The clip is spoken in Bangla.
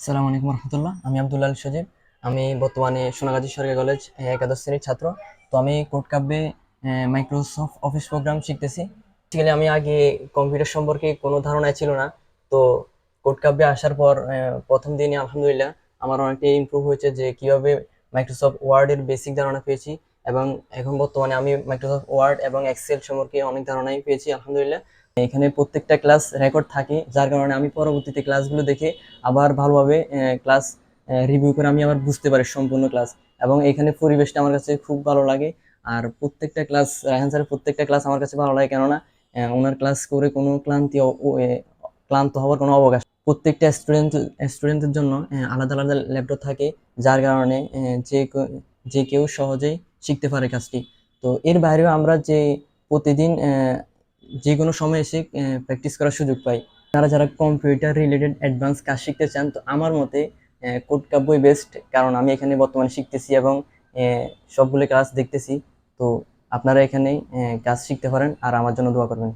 আসসালামু আলাইকুম রহমতুল্লাহ। আমি আব্দুল্লাহ আল সজীব। আমি বর্তমানে সোনাগাজী সরকারি কলেজ একাদশ শ্রেণির ছাত্র। তো আমি কোড কাব্যে মাইক্রোসফট অফিস প্রোগ্রাম শিখতেছি। বেসিক্যালি আমি আগে কম্পিউটার সম্পর্কে কোনো ধারণা ছিল না। তো কোড কাব্যে আসার পর প্রথম দিনে আলহামদুলিল্লাহ আমার অনেকটাই ইমপ্রুভ হয়েছে যে কীভাবে মাইক্রোসফট ওয়ার্ডের বেসিক ধারণা পেয়েছি এবং এখন বর্তমানে আমি মাইক্রোসফট ওয়ার্ড এবং এক্সেল সম্পর্কে অনেক ধারণাই পেয়েছি, আলহামদুলিল্লাহ। এখানে প্রত্যেকটা ক্লাস রেকর্ড থাকে, যার কারণে আমি পরবর্তীতে ক্লাসগুলো দেখে আবার ভালোভাবে ক্লাস রিভিউ করে আমি আবার বুঝতে পারি সম্পূর্ণ ক্লাস এবং এখানে পরিবেশটা আমার কাছে খুব ভালো লাগে। আর প্রত্যেকটা ক্লাস রায়হান স্যারের প্রত্যেকটা ক্লাস আমার কাছে ভালো লাগে কেননা ওনার ক্লাস করে কোনো ক্লান্তি ক্লান্ত হওয়ার কোনো অবকাশ প্রত্যেকটা স্টুডেন্ট স্টুডেন্টের জন্য আলাদা আলাদা ল্যাপটপ থাকে, যার কারণে যে যে কেউ সহজেই শিখতে পারে কাজটি। তো এর বাইরেও আমরা যে প্রতিদিন যে কোনো সময় এসে প্র্যাকটিস করার সুযোগ পাই। তারা যারা কম্পিউটার রিলেটেড অ্যাডভান্স কাজ শিখতে চান, তো আমার মতে কোড কাব্যই বেস্ট কারণ আমি এখানে বর্তমানে শিখতেছি এবং সবগুলো কাজ দেখতেছি। তো আপনারা এখানে কাজ শিখতে পারেন, আর আমার জন্য দোয়া করবেন।